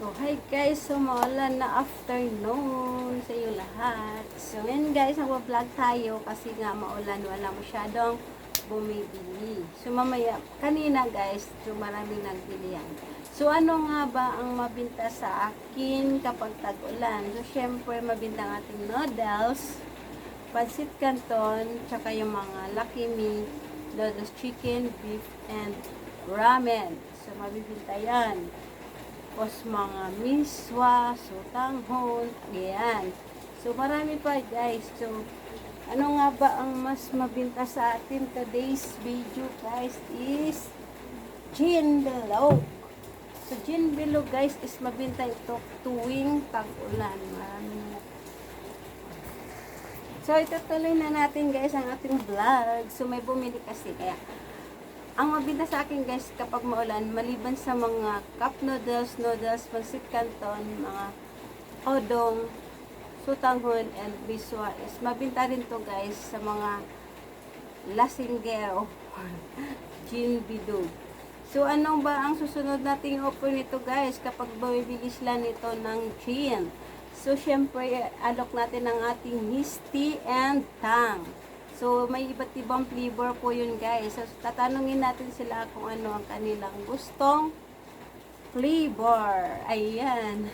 Oh, hi guys! So, maulan na afternoon sa iyo lahat. So, ngayon guys, nagwa-vlog tayo kasi nga maulan, wala masyadong bumibili. So, mamaya, kanina guys, so maraming nagbili yan. So, ano nga ba ang mabinta sa akin kapag tag-ulan? So, syempre, mabinta ang ating noodles, pansit canton, tsaka yung mga Me, noodles chicken, beef, and ramen. So, mabibinta yan. Tapos mga miswa, sutanghon, ayan. So marami pa guys. So ano nga ba ang mas mabinta sa atin today's video guys is gin. So gin guys is mabinta ito tuwing tag-ulan. Marami na. So itutuloy na natin guys ang ating vlog. So may bumili kasi kaya ang mabinta sa akin guys kapag maulan, maliban sa mga cup noodles, noodles, pansit canton, mga odong, sutanghon, and biswa is mabinta rin to guys sa mga lasinggero, gin bidog. So anong ba ang susunod nating offer nito guys kapag bumibili sila nito ng gin? So syempre alok natin ang ating misty and tang. So, may iba't ibang flavor po yun guys. So, tatanungin natin sila kung ano ang kanilang gustong flavor. Ayan.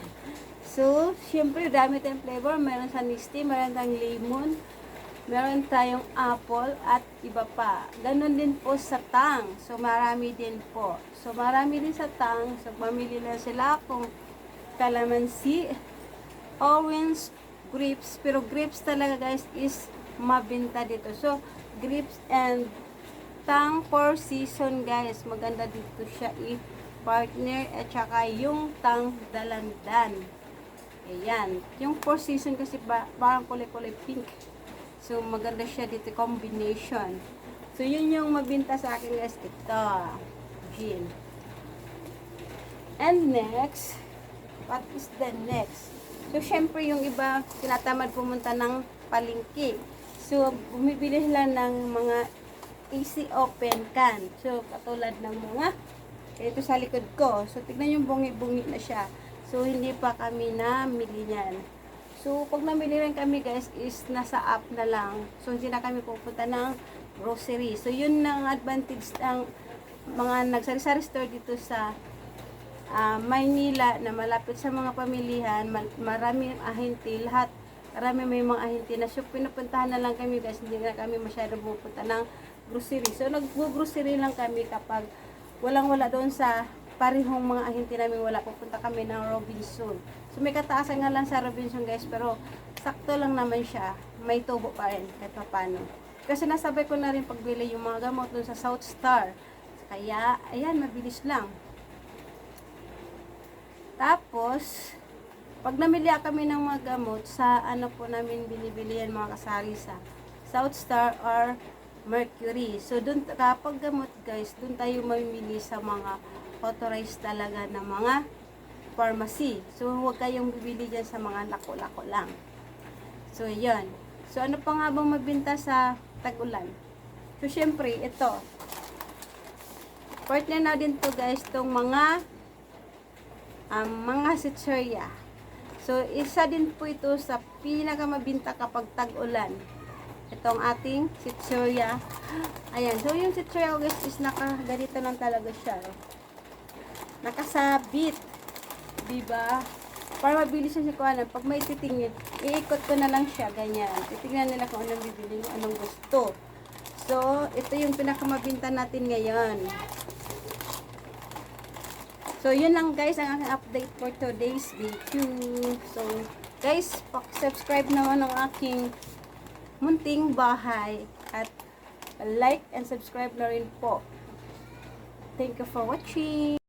So, syempre, dami tayong flavor. Meron sa Nisty, meron tayong lemon, meron tayong apple, at iba pa. Ganon din po sa tang. So, marami din po. So, marami din sa tang. So, mamili lang sila kung calamansi, orange, grapes. Pero grapes talaga guys is mabinta dito. So, grapes and tang for season guys. Maganda dito siya i-partner at saka yung tang dalandan. Ayan. Yung four season kasi ba, parang kulay-kulay pink. So, maganda siya dito combination. So, yun yung mabinta sa akin guys. Ito. Gin. And next, what is the next? So, syempre yung iba, tinatamad pumunta ng palengke. So, bumibili sila ng mga easy open can. So, katulad ng mga, ito sa likod ko. So, tignan yung bungi-bungi na siya. So, hindi pa kami namili niyan. So, pag namili rin kami guys, is nasa app na lang. So, hindi na kami pupunta ng grocery. So, yun ang advantage ng mga nagsari-sari store dito sa ah, Maynila na malapit sa mga pamilihan, mal- marami ahente, lahat, marami may mga ahente na so pinupuntahan na lang kami guys, hindi na kami masyado pupunta ng grocery. So nag-grocery lang kami kapag walang wala doon sa parehong mga ahente namin wala, pupunta kami ng Robinson. So may kataasan nga lang sa Robinson guys, pero sakto lang naman siya, may tubo pa rin kahit pa paano. Kasi nasabay ko na rin pagbili yung mga gamot doon sa South Star. Kaya, ayan, mabilis lang. Tapos, pag namili kami ng mga gamot, sa ano po namin binibili yan mga kasari sa South Star or Mercury. So, dun, kapag gamot guys, dun tayo mamimili sa mga authorized talaga na mga pharmacy. So, huwag kayong bibili dyan sa mga lako-lako lang. So, yan. So, ano pa nga bang mabinta sa tag-ulan? So, syempre, ito. Partner na din to guys, tong mga ang mga sitserya. So, isa din po ito sa pinakamabinta kapag tag-ulan. Itong ating sitserya. Ayan. So, yung sitserya ko guys is naka, ganito lang talaga siya. oh. Nakasabit. Diba? Para mabilis siya si Kuanan. Pag may titingin, iikot ko na lang siya. Ganyan. Titingnan nila kung anong bibili mo, anong gusto. So, ito yung pinakamabinta natin ngayon. So, yun lang guys ang aking update for today's video. So, guys, subscribe naman ng aking munting bahay at like and subscribe na rin po. Thank you for watching.